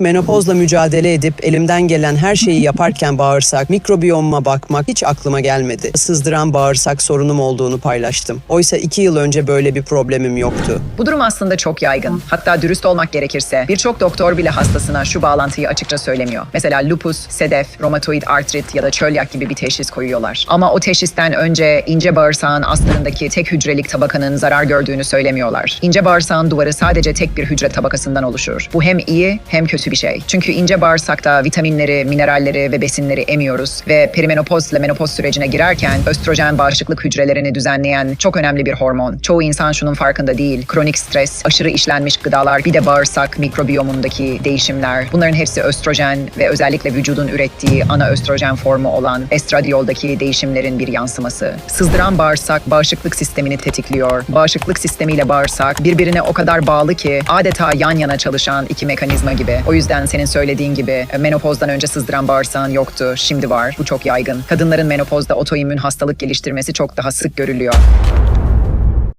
Menopozla mücadele edip elimden gelen her şeyi yaparken bağırsak, mikrobiyomuma bakmak hiç aklıma gelmedi. Sızdıran bağırsak sorunum olduğunu paylaştım. Oysa iki yıl önce böyle bir problemim yoktu. Bu durum aslında çok yaygın. Hatta dürüst olmak gerekirse birçok doktor bile hastasına şu bağlantıyı açıkça söylemiyor. Mesela lupus, sedef, romatoid artrit ya da çölyak gibi bir teşhis koyuyorlar. Ama o teşhisten önce ince bağırsağın astarındaki tek hücrelik tabakanın zarar gördüğünü söylemiyorlar. İnce bağırsağın duvarı sadece tek bir hücre tabakasından oluşur. Bu hem iyi hem kötü bir şey. Çünkü ince bağırsakta vitaminleri, mineralleri ve besinleri emiyoruz ve perimenopoz ile menopoz sürecine girerken östrojen bağışıklık hücrelerini düzenleyen çok önemli bir hormon. Çoğu insan şunun farkında değil. Kronik stres, aşırı işlenmiş gıdalar, bir de bağırsak mikrobiyomundaki değişimler. Bunların hepsi östrojen ve özellikle vücudun ürettiği ana östrojen formu olan estradiyoldaki değişimlerin bir yansıması. Sızdıran bağırsak bağışıklık sistemini tetikliyor. Bağışıklık sistemiyle bağırsak birbirine o kadar bağlı ki adeta yan yana çalışan iki mekanizma gibi. O yüzden senin söylediğin gibi e, menopozdan önce sızdıran bağırsağın yoktu, şimdi var. Bu çok yaygın. Kadınların menopozda otoimmün hastalık geliştirmesi çok daha sık görülüyor.